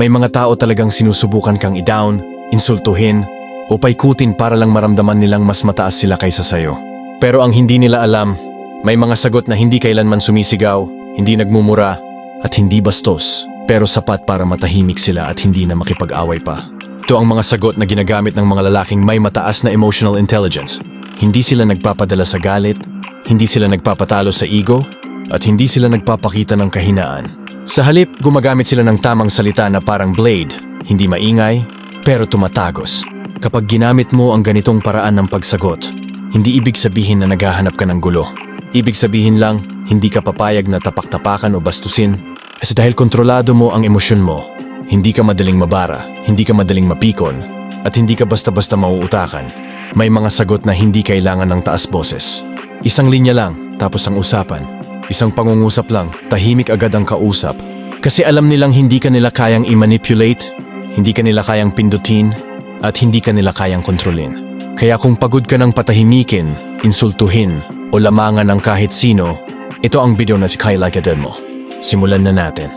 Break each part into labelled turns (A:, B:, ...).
A: May mga tao talagang sinusubukan kang i-down, insultuhin, o paikutin para lang maramdaman nilang mas mataas sila kaysa sayo. Pero ang hindi nila alam, may mga sagot na hindi kailanman sumisigaw, hindi nagmumura, at hindi bastos, pero sapat para matahimik sila at hindi na makipag-away pa. Ito ang mga sagot na ginagamit ng mga lalaking may mataas na emotional intelligence. Hindi sila nagpapadala sa galit, hindi sila nagpapatalo sa ego, at hindi sila nagpapakita ng kahinaan. Sa halip, gumagamit sila ng tamang salita na parang blade, hindi maingay, pero tumatagos. Kapag ginamit mo ang ganitong paraan ng pagsagot, hindi ibig sabihin na naghahanap ka ng gulo. Ibig sabihin lang, hindi ka papayag na tapak-tapakan o bastusin. Kasi dahil kontrolado mo ang emosyon mo, hindi ka madaling mabara, hindi ka madaling mapikon, at hindi ka basta-basta mauutakan. May mga sagot na hindi kailangan ng taas boses. Isang linya lang, tapos ang usapan. Isang pangungusap lang, tahimik agad ang kausap. Kasi alam nilang hindi ka nila kayang i-manipulate, hindi ka nila kayang pindutin, at hindi ka nila kayang kontrolin. Kaya kung pagod ka ng patahimikin, insultuhin, o lamangan ng kahit sino, ito ang video na si Kyle Agad mo. Simulan na natin.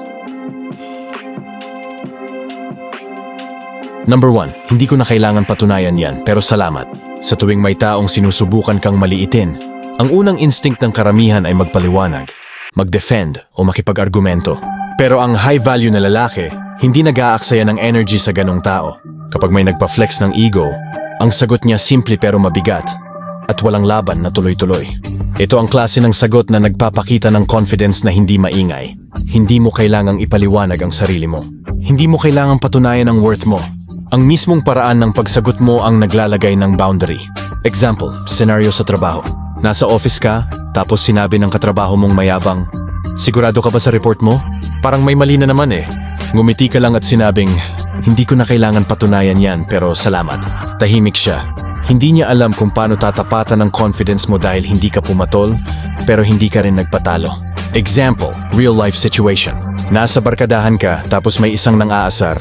A: Number 1, hindi ko na kailangan patunayan yan pero salamat. Sa tuwing may taong sinusubukan kang maliitin, ang unang instinct ng karamihan ay magpaliwanag, mag-defend o makipag-argumento. Pero ang high-value na lalaki, hindi nag-aaksaya ng energy sa ganong tao. Kapag may nagpa-flex ng ego, ang sagot niya simple pero mabigat at walang laban na tuloy-tuloy. Ito ang klase ng sagot na nagpapakita ng confidence na hindi maingay. Hindi mo kailangang ipaliwanag ang sarili mo. Hindi mo kailangang patunayan ang worth mo. Ang mismong paraan ng pagsagot mo ang naglalagay ng boundary. Example, scenario sa trabaho. Nasa office ka, tapos sinabi ng katrabaho mong mayabang, Sigurado ka ba sa report mo? Parang may mali na naman eh. Ngumiti ka lang at sinabing, hindi ko na kailangan patunayan yan pero salamat. Tahimik siya. Hindi niya alam kung paano tatapatan ng confidence mo dahil hindi ka pumatol, pero hindi ka rin nagpatalo. Example, real life situation. Nasa barkadahan ka tapos may isang nang aasar.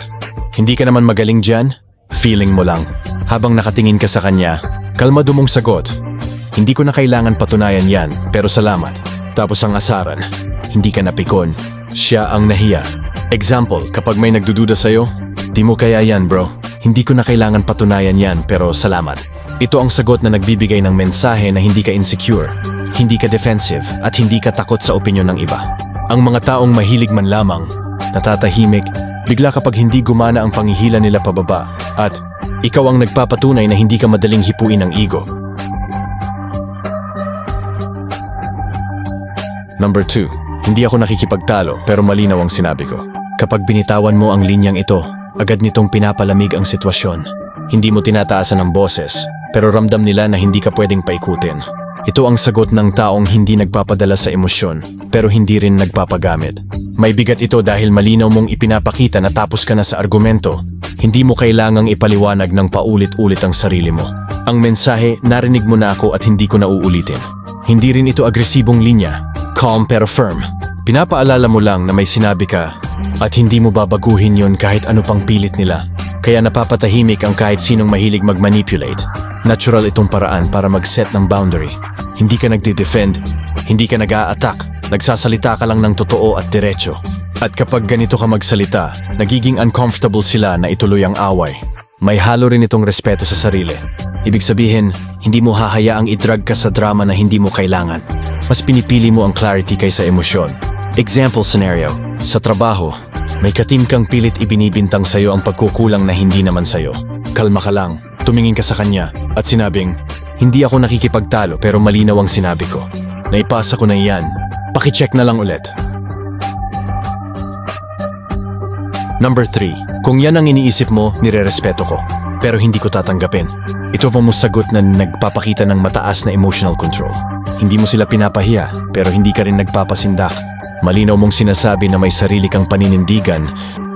A: Hindi ka naman magaling dyan? Feeling mo lang. Habang nakatingin ka sa kanya, kalmado mong sagot. Hindi ko na kailangan patunayan yan, pero salamat. Tapos ang asaran, hindi ka napikon. Siya ang nahiya. Example, kapag may nagdududa sa'yo, di mo kaya yan bro. Hindi ko na kailangan patunayan yan, pero salamat. Ito ang sagot na nagbibigay ng mensahe na hindi ka insecure, hindi ka defensive, at hindi ka takot sa opinyon ng iba. Ang mga taong mahilig man lamang, natatahimik, bigla kapag hindi gumana ang pangihila nila pababa, at ikaw ang nagpapatunay na hindi ka madaling hipuin ng ego. Number 2. Hindi ako nakikipagtalo pero malinaw ang sinabi ko. Kapag binitawan mo ang linyang ito, agad nitong pinapalamig ang sitwasyon. Hindi mo tinataasan ang boses, pero ramdam nila na hindi ka pwedeng paikutin. Ito ang sagot ng taong hindi nagpapadala sa emosyon, pero hindi rin nagpapagamit. May bigat ito dahil malinaw mong ipinapakita na tapos ka na sa argumento. Hindi mo kailangang ipaliwanag ng paulit-ulit ang sarili mo. Ang mensahe, narinig mo na ako at hindi ko na uulitin. Hindi rin ito agresibong linya, calm pero firm. Pinapaalala mo lang na may sinabi ka at hindi mo babaguhin yon kahit ano pang pilit nila. Kaya napapatahimik ang kahit sinong mahilig mag-manipulate. Natural itong paraan para mag-set ng boundary. Hindi ka nagde-defend, hindi ka nag-a-attack, nagsasalita ka lang ng totoo at diretso. At kapag ganito ka magsalita, nagiging uncomfortable sila na ituloy ang away. May halo rin itong respeto sa sarili. Ibig sabihin, hindi mo hahayaang idrag ka sa drama na hindi mo kailangan. Mas pinipili mo ang clarity kaysa emosyon. Example scenario, sa trabaho, may katim kang pilit ibinibintang sa'yo ang pagkukulang na hindi naman sa'yo. Kalma ka lang, tumingin ka sa kanya at sinabing, hindi ako nakikipagtalo pero malinaw ang sinabi ko. Naipasa ko na iyan. Pakicheck na lang ulit. Number 3. Kung yan ang iniisip mo, nirerespeto ko. Pero hindi ko tatanggapin. Ito pa mo sagot na nagpapakita ng mataas na emotional control. Hindi mo sila pinapahiya, pero hindi ka rin nagpapasindak. Malinaw mong sinasabi na may sarili kang paninindigan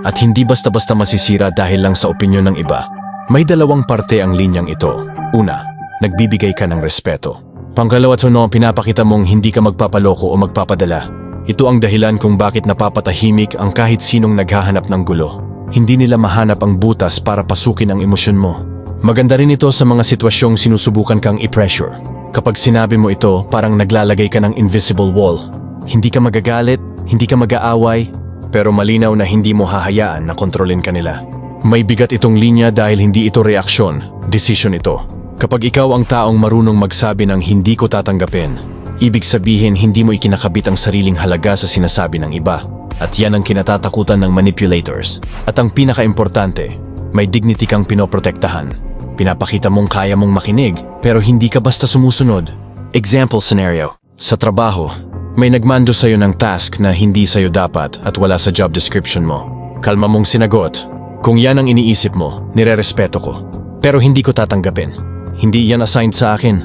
A: at hindi basta-basta masisira dahil lang sa opinyon ng iba. May dalawang parte ang linyang ito. Una, nagbibigay ka ng respeto. Pangkalawa no, pinapakita mong hindi ka magpapaloko o magpapadala. Ito ang dahilan kung bakit napapatahimik ang kahit sinong naghahanap ng gulo. Hindi nila mahanap ang butas para pasukin ang emosyon mo. Maganda rin ito sa mga sitwasyong sinusubukan kang i-pressure. Kapag sinabi mo ito, parang naglalagay ka ng invisible wall. Hindi ka magagalit, hindi ka mag-aaway, pero malinaw na hindi mo hahayaan na kontrolin ka nila. May bigat itong linya dahil hindi ito reaksyon, desisyon ito. Kapag ikaw ang taong marunong magsabi ng hindi ko tatanggapin, ibig sabihin hindi mo ikinakabit ang sariling halaga sa sinasabi ng iba. At yan ang kinatatakutan ng manipulators. At ang pinaka-importante, may dignity kang pinoprotektahan. Pinapakita mong kaya mong makinig, pero hindi ka basta sumusunod. Example scenario. Sa trabaho, may nagmando sa'yo ng task na hindi sa'yo dapat at wala sa job description mo. Kalma mong sinagot. Kung yan ang iniisip mo, nirerespeto ko. Pero hindi ko tatanggapin. Hindi yan assigned sa akin.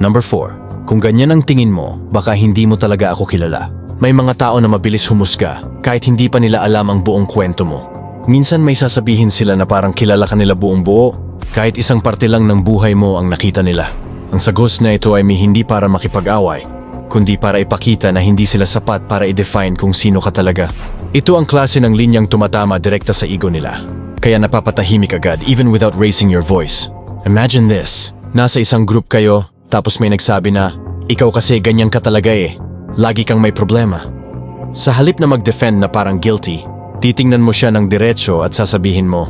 A: Number 4. Kung ganyan ang tingin mo, baka hindi mo talaga ako kilala. May mga tao na mabilis humusga kahit hindi pa nila alam ang buong kwento mo. Minsan may sasabihin sila na parang kilala ka nila buong buo kahit isang parte lang ng buhay mo ang nakita nila. Ang sagos na ito ay may hindi para makipag-away, kundi para ipakita na hindi sila sapat para i-define kung sino ka talaga. Ito ang klase ng linyang tumatama direkta sa ego nila. Kaya napapatahimik agad even without raising your voice. Imagine this. Nasa isang group kayo, tapos may nagsabi na, ikaw kasi ganyan ka talaga eh. Lagi kang may problema. Sa halip na mag-defend na parang guilty, titingnan mo siya ng diretso at sasabihin mo,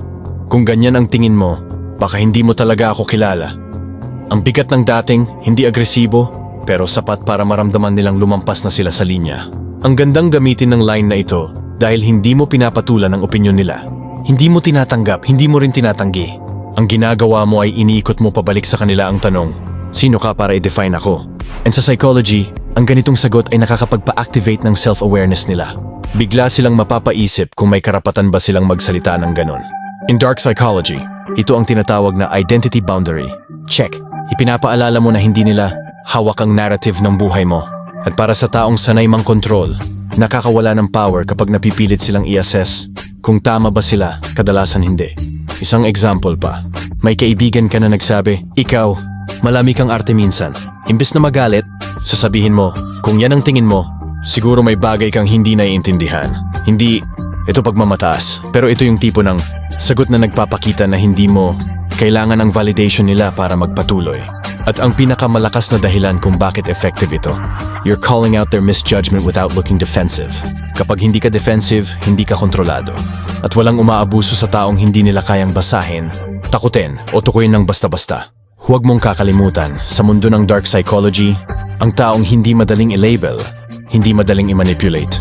A: kung ganyan ang tingin mo, baka hindi mo talaga ako kilala. Ang bigat ng dating, hindi agresibo, pero sapat para maramdaman nilang lumampas na sila sa linya. Ang gandang gamitin ng line na ito dahil hindi mo pinapatulan ang opinyon nila. Hindi mo tinatanggap, hindi mo rin tinatanggi. Ang ginagawa mo ay iniikot mo pabalik sa kanila ang tanong, Sino ka para i-define ako? And sa psychology, ang ganitong sagot ay nakakapagpa-activate ng self-awareness nila. Bigla silang mapapaisip kung may karapatan ba silang magsalita ng ganon. In dark psychology, ito ang tinatawag na identity boundary. Check. Ipinapaalala mo na hindi nila hawak ang narrative ng buhay mo. At para sa taong sanay mang control, nakakawala ng power kapag napipilit silang i-assess kung tama ba sila, kadalasan hindi. Isang example pa. May kaibigan ka na nagsabi, ikaw, Malami kang arte minsan. Imbes na magalit, sasabihin mo, kung yan ang tingin mo, siguro may bagay kang hindi naiintindihan. Hindi, ito pagmamataas. Pero ito yung tipo ng sagot na nagpapakita na hindi mo kailangan ang validation nila para magpatuloy. At ang pinakamalakas na dahilan kung bakit effective ito. You're calling out their misjudgment without looking defensive. Kapag hindi ka defensive, hindi ka kontrolado. At walang umaabuso sa taong hindi nila kayang basahin, takutin o tukuyin ng basta-basta. Huwag mong kakalimutan, sa mundo ng dark psychology, ang taong hindi madaling i-label, hindi madaling i-manipulate.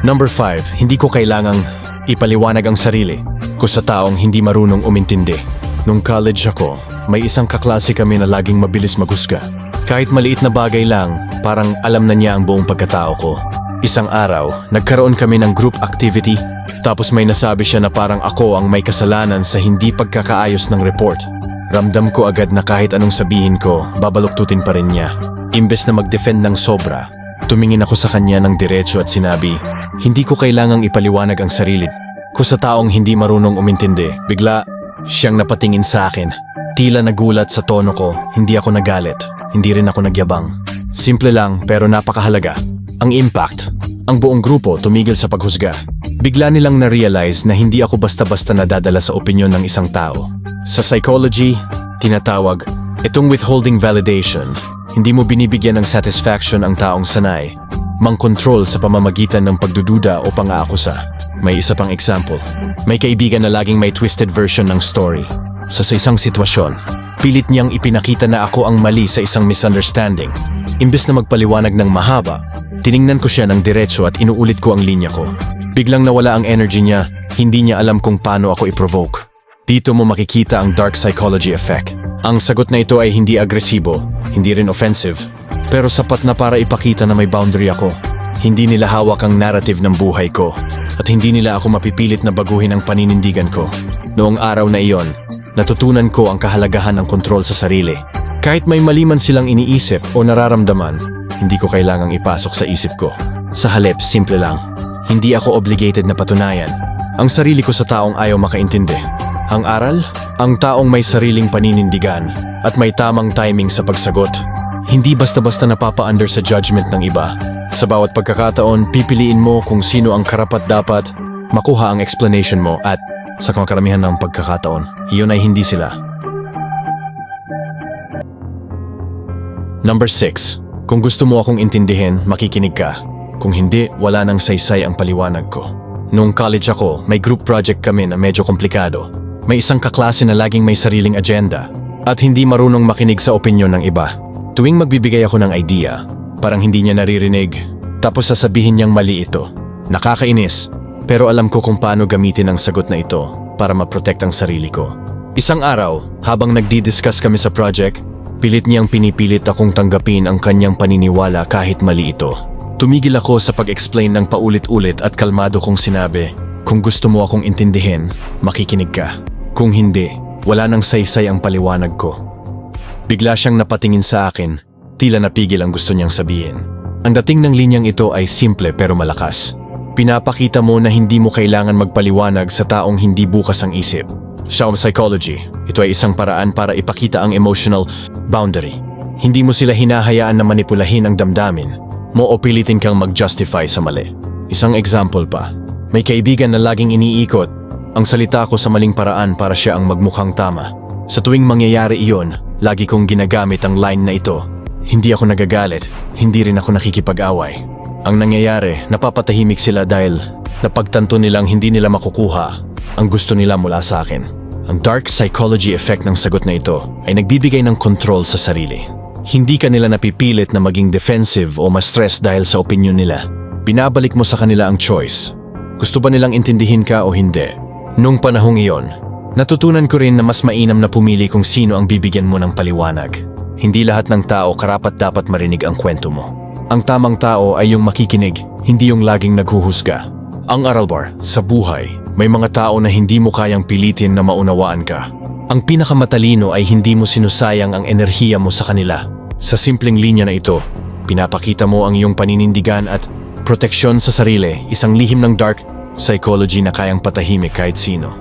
A: Number 5, hindi ko kailangang ipaliwanag ang sarili ko sa taong hindi marunong umintindi. Nung college ako, may isang kaklase kami na laging mabilis maghusga. Kahit maliit na bagay lang, parang alam na niya ang buong pagkatao ko. Isang araw, nagkaroon kami ng group activity tapos may nasabi siya na parang ako ang may kasalanan sa hindi pagkakaayos ng report. Ramdam ko agad na kahit anong sabihin ko, babaluktutin pa rin niya. Imbes na mag-defend ng sobra, tumingin ako sa kanya ng diretso at sinabi, hindi ko kailangang ipaliwanag ang sarili ko sa taong hindi marunong umintindi. Bigla, siyang napatingin sa akin. Tila nagulat sa tono ko, hindi ako nagalit, hindi rin ako nagyabang. Simple lang pero napakahalaga. Ang impact. Ang buong grupo tumigil sa paghusga. Bigla nilang na-realize na hindi ako basta-basta nadadala sa opinyon ng isang tao. Sa psychology, tinatawag, itong withholding validation. Hindi mo binibigyan ng satisfaction ang taong sanay. Mang-control sa pamamagitan ng pagdududa o pang-aakusa. May isa pang example. May kaibigan na laging may twisted version ng story. So sa isang sitwasyon, pilit niyang ipinakita na ako ang mali sa isang misunderstanding. Imbes na magpaliwanag ng mahaba, tiningnan ko siya ng diretso at inuulit ko ang linya ko. Biglang nawala ang energy niya, hindi niya alam kung paano ako i-provoke. Dito mo makikita ang dark psychology effect. Ang sagot na ito ay hindi agresibo, hindi rin offensive, pero sapat na para ipakita na may boundary ako. Hindi nila hawak ang narrative ng buhay ko, at hindi nila ako mapipilit na baguhin ang paninindigan ko. Noong araw na iyon, natutunan ko ang kahalagahan ng kontrol sa sarili. Kahit may mali man silang iniisip o nararamdaman, hindi ko kailangang ipasok sa isip ko. Sa halip, simple lang. Hindi ako obligated na patunayan. Ang sarili ko sa taong ayaw makaintindi. Ang aral? Ang taong may sariling paninindigan at may tamang timing sa pagsagot. Hindi basta-basta napapa-under sa judgment ng iba. Sa bawat pagkakataon, pipiliin mo kung sino ang karapat dapat makuha ang explanation mo at sa karamihan ng pagkakataon, iyon ay hindi sila. Number 6. Kung gusto mo akong intindihin, makikinig ka. Kung hindi, wala nang saysay ang paliwanag ko. Nung college ako, may group project kami na medyo komplikado. May isang kaklase na laging may sariling agenda at hindi marunong makinig sa opinyon ng iba. Tuwing magbibigay ako ng idea, parang hindi niya naririnig, tapos sasabihin niyang mali ito. Nakakainis, pero alam ko kung paano gamitin ang sagot na ito para maprotect ang sarili ko. Isang araw, habang nagdi-discuss kami sa project, pilit niyang pinipilit akong tanggapin ang kanyang paniniwala kahit mali ito. Tumigil ako sa pag-explain ng paulit-ulit at kalmado kong sinabi, kung gusto mo akong intindihin, makikinig ka. Kung hindi, wala nang saysay ang paliwanag ko. Bigla siyang napatingin sa akin, tila napigil ang gusto niyang sabihin. Ang dating ng linyang ito ay simple pero malakas. Pinapakita mo na hindi mo kailangan magpaliwanag sa taong hindi bukas ang isip. Sa psychology, ito ay isang paraan para ipakita ang emotional boundary. Hindi mo sila hinahayaan na manipulahin ang damdamin mo o pilitin kang mag-justify sa mali. Isang example pa, may kaibigan na laging iniikot ang salita ko sa maling paraan para siya ang magmukhang tama. Sa tuwing mangyayari iyon, lagi kong ginagamit ang line na ito. Hindi ako nagagalit, hindi rin ako nakikipag-away. Ang nangyayari, napapatahimik sila dahil napagtanto nilang hindi nila makukuha ang gusto nila mula sa akin. Ang dark psychology effect ng sagot na ito ay nagbibigay ng control sa sarili. Hindi ka nila napipilit na maging defensive o ma-stress dahil sa opinion nila. Binabalik mo sa kanila ang choice. Gusto ba nilang intindihin ka o hindi? Nung panahong iyon, natutunan ko rin na mas mainam na pumili kung sino ang bibigyan mo ng paliwanag. Hindi lahat ng tao karapat dapat marinig ang kwento mo. Ang tamang tao ay yung makikinig, hindi yung laging naghuhusga. Ang Aralbar, sa buhay, may mga tao na hindi mo kayang pilitin na maunawaan ka. Ang pinakamatalino ay hindi mo sinusayang ang enerhiya mo sa kanila. Sa simpleng linya na ito, pinapakita mo ang iyong paninindigan at proteksyon sa sarili, isang lihim ng dark psychology na kayang patahimik kahit sino.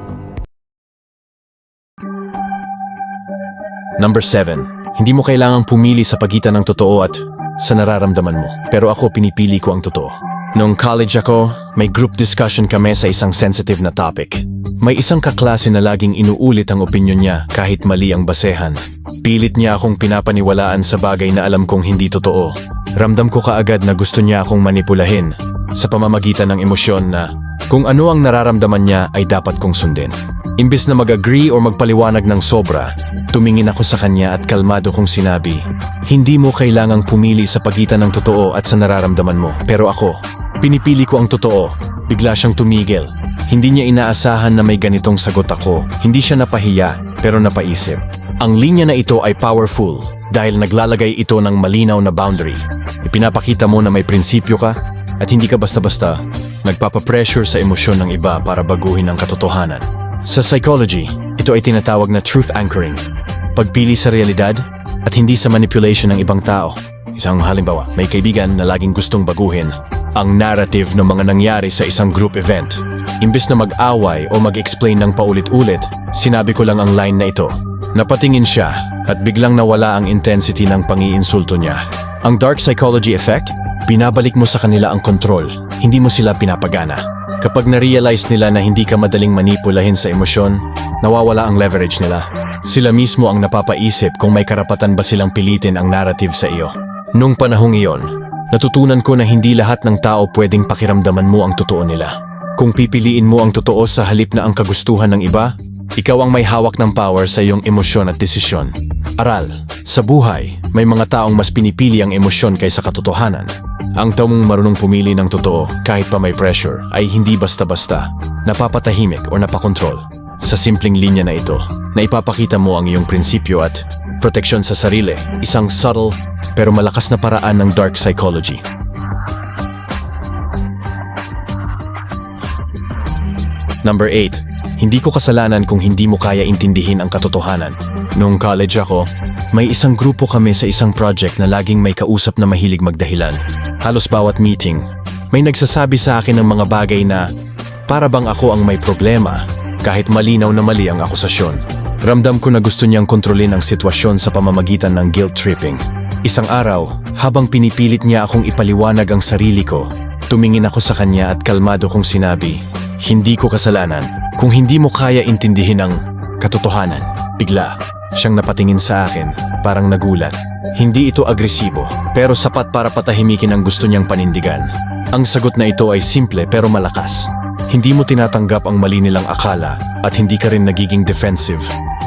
A: Number 7. Hindi mo kailangang pumili sa pagitan ng totoo at sa nararamdaman mo. Pero ako pinipili ko ang totoo. Noong college ako, may group discussion kami sa isang sensitive na topic. May isang kaklase na laging inuulit ang opinyon niya kahit mali ang basehan. Pilit niya akong pinapaniwalaan sa bagay na alam kong hindi totoo. Ramdam ko kaagad na gusto niya akong manipulahin sa pamamagitan ng emosyon na kung ano ang nararamdaman niya ay dapat kong sundin. Imbis na mag-agree o magpaliwanag ng sobra, tumingin ako sa kanya at kalmado kong sinabi, Hindi mo kailangang pumili sa pagitan ng totoo at sa nararamdaman mo, pero ako, pinipili ko ang totoo. Bigla siyang tumigil. Hindi niya inaasahan na may ganitong sagot ako. Hindi siya napahiya, pero napaisip. Ang linya na ito ay powerful dahil naglalagay ito ng malinaw na boundary. Ipinapakita mo na may prinsipyo ka at hindi ka basta-basta nagpapapressure sa emosyon ng iba para baguhin ang katotohanan. Sa psychology, ito ay tinatawag na truth anchoring. Pagpili sa realidad at hindi sa manipulation ng ibang tao. Isang halimbawa, may kaibigan na laging gustong baguhin ang narrative ng mga nangyari sa isang group event. Imbes na mag-away o mag-explain ng paulit-ulit, sinabi ko lang ang line na ito. Napatingin siya at biglang nawala ang intensity ng pangiinsulto niya. Ang dark psychology effect, binabalik mo sa kanila ang control, hindi mo sila pinapagana. Kapag na-realize nila na hindi ka madaling manipulahin sa emosyon, nawawala ang leverage nila. Sila mismo ang napapaisip kung may karapatan ba silang pilitin ang narrative sa iyo. Nung panahong iyon, natutunan ko na hindi lahat ng tao pwedeng pakiramdaman mo ang totoo nila. Kung pipiliin mo ang totoo sa halip na ang kagustuhan ng iba, ikaw ang may hawak ng power sa iyong emosyon at desisyon. Aral, sa buhay, may mga taong mas pinipili ang emosyon kaysa katotohanan. Ang taong marunong pumili ng totoo kahit pa may pressure ay hindi basta-basta, napapatahimik o napakontrol. Sa simpleng linya na ito, na ipapakita mo ang iyong prinsipyo at proteksyon sa sarili, isang subtle pero malakas na paraan ng dark psychology. Number 8. Hindi ko kasalanan kung hindi mo kaya intindihin ang katotohanan. Noong college ako, may isang grupo kami sa isang project na laging may kausap na mahilig magdahilan. Halos bawat meeting, may nagsasabi sa akin ng mga bagay na para bang ako ang may problema kahit malinaw na mali ang akusasyon. Ramdam ko na gusto niyang kontrolin ang sitwasyon sa pamamagitan ng guilt tripping. Isang araw, habang pinipilit niya akong ipaliwanag ang sarili ko, tumingin ako sa kanya at kalmado kong sinabi, hindi ko kasalanan kung hindi mo kaya intindihin ang katotohanan. Bigla, siyang napatingin sa akin, parang nagulat. Hindi ito agresibo, pero sapat para patahimikin ang gusto niyang panindigan. Ang sagot na ito ay simple pero malakas. Hindi mo tinatanggap ang mali nilang akala at hindi ka rin nagiging defensive.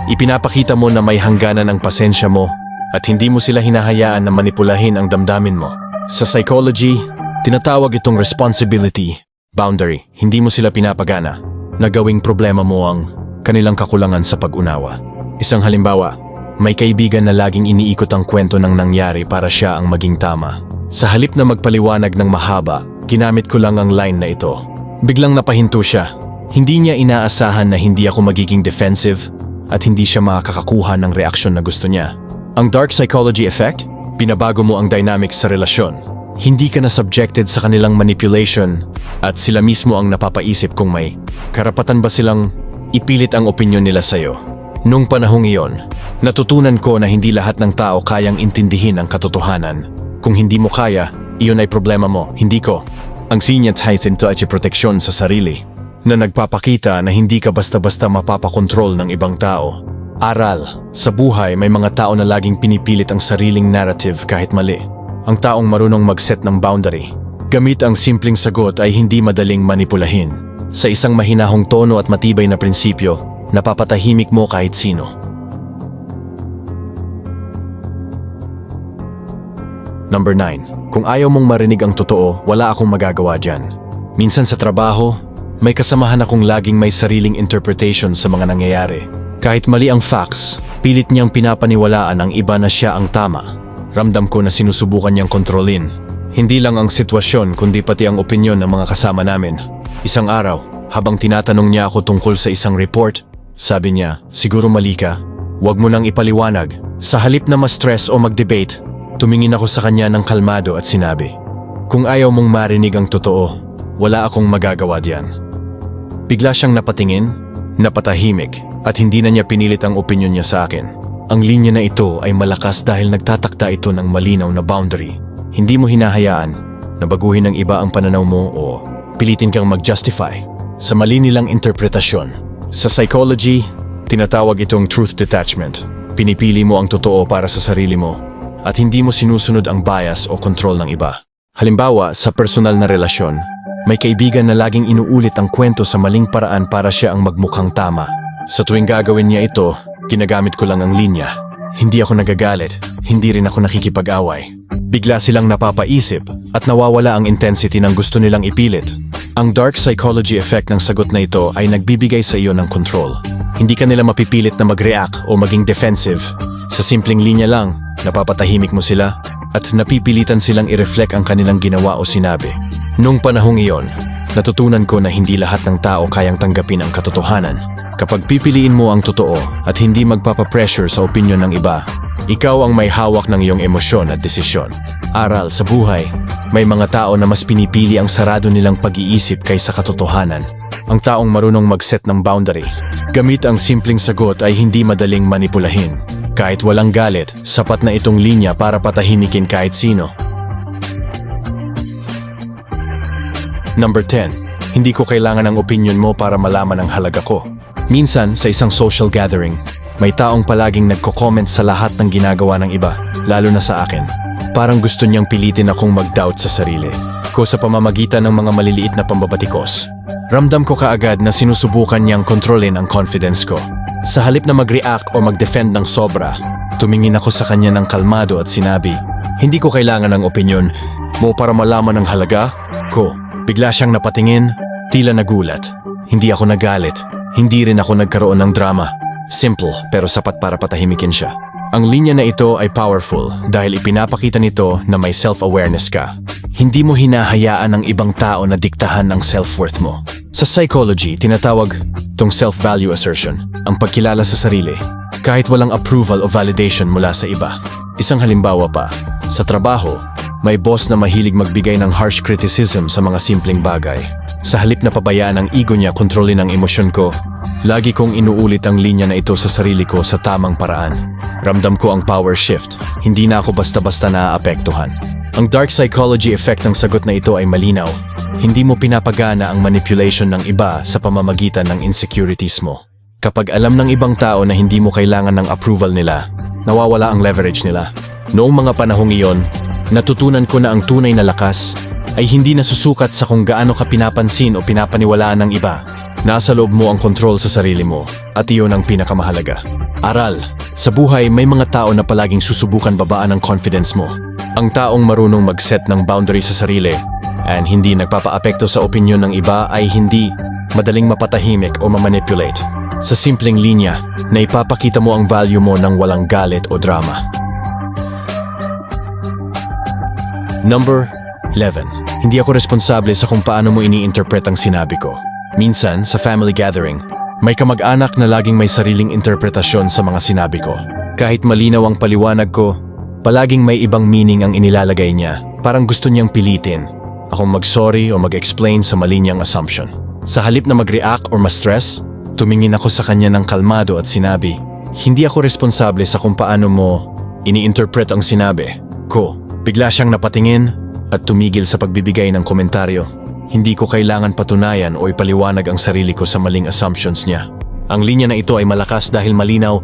A: Ipinapakita mo na may hangganan ang pasensya mo at hindi mo sila hinahayaan na manipulahin ang damdamin mo. Sa psychology, tinatawag itong responsibility, boundary. Hindi mo sila pinapagana na gawing problema mo ang kanilang kakulangan sa pag-unawa. Isang halimbawa, may kaibigan na laging iniikot ang kwento ng nangyari para siya ang maging tama. Sa halip na magpaliwanag ng mahaba, ginamit ko lang ang line na ito. Biglang napahinto siya. Hindi niya inaasahan na hindi ako magiging defensive at hindi siya makakakuha ng reaksyon na gusto niya. Ang dark psychology effect, binabago mo ang dynamics sa relasyon. Hindi ka na subjected sa kanilang manipulation at sila mismo ang napapaisip kung may karapatan ba silang ipilit ang opinyon nila sa'yo. Nung panahong iyon, natutunan ko na hindi lahat ng tao kayang intindihin ang katotohanan. Kung hindi mo kaya, iyon ay problema mo, hindi ko. Ang sinyat ay sinto ay proteksyon sa sarili na nagpapakita na hindi ka basta-basta mapapakontrol ng ibang tao. Aral, sa buhay may mga tao na laging pinipilit ang sariling narrative kahit mali. Ang taong marunong mag-set ng boundary. Gamit ang simpleng sagot ay hindi madaling manipulahin. Sa isang mahinahong tono at matibay na prinsipyo, napapatahimik mo kahit sino. Number 9. Kung ayaw mong marinig ang totoo, wala akong magagawa dyan. Minsan sa trabaho, may kasamahan akong laging may sariling interpretation sa mga nangyayari. Kahit mali ang facts, pilit niyang pinapaniwalaan ang iba na siya ang tama. Ramdam ko na sinusubukan niyang kontrolin. Hindi lang ang sitwasyon kundi pati ang opinyon ng mga kasama namin. Isang araw, habang tinatanong niya ako tungkol sa isang report, sabi niya, siguro mali ka. Huwag mo nang ipaliwanag. Sa halip na ma-stress o mag-debate, tumingin ako sa kanya ng kalmado at sinabi, Kung ayaw mong marinig ang totoo, wala akong magagawa diyan. Bigla siyang napatingin, napatahimik, at hindi na niya pinilit ang opinyon niya sa akin. Ang linya na ito ay malakas dahil nagtatakda ito ng malinaw na boundary. Hindi mo hinahayaan na baguhin ng iba ang pananaw mo o pilitin kang mag-justify sa mali nilang interpretasyon. Sa psychology, tinatawag itong truth detachment. Pinipili mo ang totoo para sa sarili mo at hindi mo sinusunod ang bias o control ng iba. Halimbawa, sa personal na relasyon, may kaibigan na laging inuulit ang kwento sa maling paraan para siya ang magmukhang tama. Sa tuwing gagawin niya ito, ginagamit ko lang ang linya. Hindi ako nagagalit, hindi rin ako nakikipag-away. Bigla silang napapaisip at nawawala ang intensity ng gusto nilang ipilit. Ang dark psychology effect ng sagot na ito ay nagbibigay sa iyo ng control. Hindi ka nila mapipilit na mag-react o maging defensive. Sa simpleng linya lang, napapatahimik mo sila at napipilitan silang i-reflect ang kanilang ginawa o sinabi. Nung panahong iyon, natutunan ko na hindi lahat ng tao kayang tanggapin ang katotohanan. Kapag pipiliin mo ang totoo at hindi magpapapressure sa opinyon ng iba, ikaw ang may hawak ng iyong emosyon at desisyon. Aral sa buhay, may mga tao na mas pinipili ang sarado nilang pag-iisip kaysa katotohanan. Ang taong marunong mag-set ng boundary. Gamit ang simpleng sagot ay hindi madaling manipulahin. Kahit walang galit, sapat na itong linya para patahimikin kahit sino. Number 10. Hindi ko kailangan ng opinion mo para malaman ang halaga ko. Minsan, sa isang social gathering, may taong palaging nagko-comment sa lahat ng ginagawa ng iba, lalo na sa akin. Parang gusto niyang pilitin akong mag-doubt sa sarili ko sa pamamagitan ng mga maliliit na pambabatikos. Ramdam ko kaagad na sinusubukan niyang kontrolin ang confidence ko. Sa halip na mag-react o mag-defend ng sobra, tumingin ako sa kanya ng kalmado at sinabi, Hindi ko kailangan ng opinyon mo para malaman ang halaga ko. Bigla siyang napatingin, tila nagulat. Hindi ako nagalit, hindi rin ako nagkaroon ng drama. Simple pero sapat para patahimikin siya. Ang linya na ito ay powerful dahil ipinapakita nito na may self-awareness ka. Hindi mo hinahayaan ng ibang tao na diktahan ang self-worth mo. Sa psychology, tinatawag tong self-value assertion, ang pagkilala sa sarili, kahit walang approval o validation mula sa iba. Isang halimbawa pa, sa trabaho, may boss na mahilig magbigay ng harsh criticism sa mga simpleng bagay. Sa halip na pabayaan ang ego niya kontrolin ang emosyon ko, lagi kong inuulit ang linya na ito sa sarili ko sa tamang paraan. Ramdam ko ang power shift, hindi na ako basta-basta naaapektuhan. Ang dark psychology effect ng sagot na ito ay malinaw. Hindi mo pinapagana ang manipulation ng iba sa pamamagitan ng insecurities mo. Kapag alam ng ibang tao na hindi mo kailangan ng approval nila, nawawala ang leverage nila. Noong mga panahong iyon, natutunan ko na ang tunay na lakas ay hindi nasusukat sa kung gaano ka pinapansin o pinapaniwalaan ng iba. Nasa loob mo ang kontrol sa sarili mo at iyon ang pinakamahalaga. Aral, sa buhay may mga tao na palaging susubukan babaan ang confidence mo. Ang taong marunong mag-set ng boundary sa sarili and hindi nagpapaapekto sa opinyon ng iba ay hindi madaling mapatahimik o mamanipulate. Sa simpleng linya, na ipapakita mo ang value mo ng walang galit o drama. Number 11. Hindi ako responsable sa kung paano mo ini-interpret ang sinabi ko. Minsan, sa family gathering, may kamag-anak na laging may sariling interpretasyon sa mga sinabi ko. Kahit malinaw ang paliwanag ko, palaging may ibang meaning ang inilalagay niya. Parang gusto niyang pilitin. Akong mag-sorry o mag-explain sa mali niyang assumption. Sa halip na mag-react or ma-stress, tumingin ako sa kanya ng kalmado at sinabi, Hindi ako responsable sa kung paano mo ini-interpret ang sinabi ko. Bigla siyang napatingin at tumigil sa pagbibigay ng komentaryo. Hindi ko kailangan patunayan o ipaliwanag ang sarili ko sa maling assumptions niya. Ang linya na ito ay malakas dahil malinaw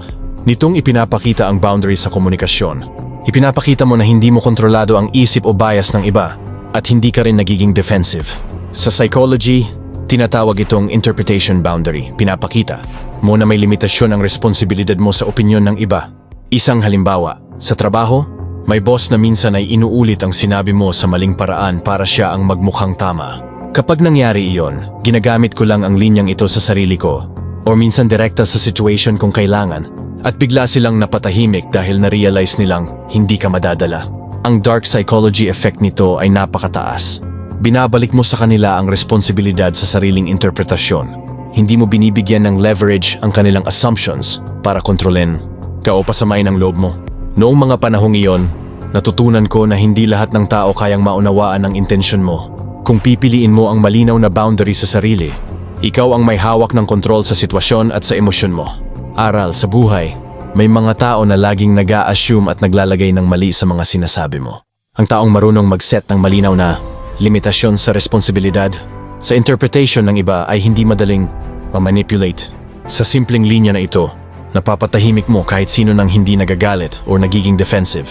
A: nitong ipinapakita ang boundaries sa komunikasyon. Ipinapakita mo na hindi mo kontrolado ang isip o bias ng iba at hindi ka rin nagiging defensive. Sa psychology, tinatawag itong interpretation boundary. Pinapakita mo na may limitasyon ang responsibilidad mo sa opinyon ng iba. Isang halimbawa, sa trabaho, may boss na minsan ay inuulit ang sinabi mo sa maling paraan para siya ang magmukhang tama. Kapag nangyari iyon, ginagamit ko lang ang linyang ito sa sarili ko or minsan direkta sa situation kung kailangan at bigla silang napatahimik dahil na-realize nilang hindi ka madadala. Ang dark psychology effect nito ay napakataas. Binabalik mo sa kanila ang responsibilidad sa sariling interpretasyon. Hindi mo binibigyan ng leverage ang kanilang assumptions para kontrolin ka o pasamain ang loob mo. Noong mga panahong iyon, natutunan ko na hindi lahat ng tao kayang maunawaan ang intensyon mo. Kung pipiliin mo ang malinaw na boundary sa sarili, ikaw ang may hawak ng kontrol sa sitwasyon at sa emosyon mo. Aral sa buhay, may mga tao na laging nag assume at naglalagay ng mali sa mga sinasabi mo. Ang taong marunong mag-set ng malinaw na limitasyon sa responsibilidad, sa interpretation ng iba ay hindi madaling ma-manipulate. Sa simpleng linya na ito, napapatahimik mo kahit sino nang hindi nagagalit o nagiging defensive.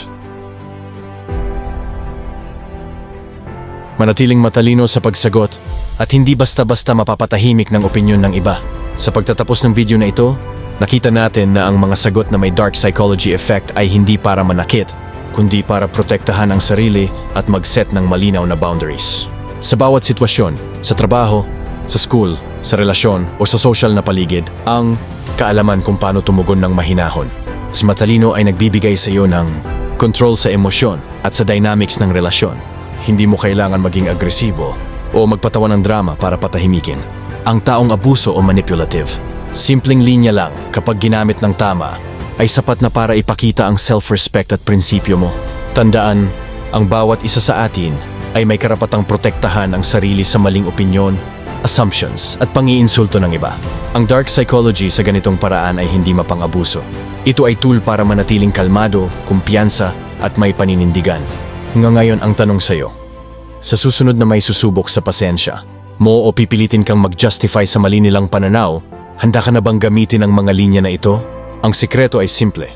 A: Manatiling matalino sa pagsagot at hindi basta-basta mapapatahimik ng opinyon ng iba. Sa pagtatapos ng video na ito, nakita natin na ang mga sagot na may dark psychology effect ay hindi para manakit, kundi para protektahan ang sarili at mag-set ng malinaw na boundaries. Sa bawat sitwasyon, sa trabaho, sa school, sa relasyon o sa social na paligid, ang kaalaman kung paano tumugon ng mahinahon. Mas matalino ay nagbibigay sa iyo ng control sa emosyon at sa dynamics ng relasyon. Hindi mo kailangan maging agresibo o magpatawa ng drama para patahimikin. Ang taong abuso o manipulative, simpleng linya lang kapag ginamit ng tama, ay sapat na para ipakita ang self-respect at prinsipyo mo. Tandaan, ang bawat isa sa atin ay may karapatang protektahan ang sarili sa maling opinyon, assumptions at pangiinsulto ng iba. Ang dark psychology sa ganitong paraan ay hindi mapang-abuso. Ito ay tool para manatiling kalmado, kumpiyansa at may paninindigan. Nga ngayon ang tanong sa'yo, sa susunod na may susubok sa pasensya, mo o pipilitin kang mag-justify sa mali nilang pananaw, handa ka na bang gamitin ang mga linya na ito? Ang sikreto ay simple.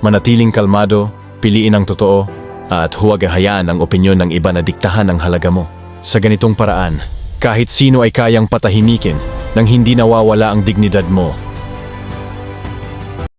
A: Manatiling kalmado, piliin ang totoo, at huwag hayaan ang opinyon ng iba na diktahan ang halaga mo. Sa ganitong paraan, kahit sino ay kayang patahimikin nang hindi nawawala ang dignidad mo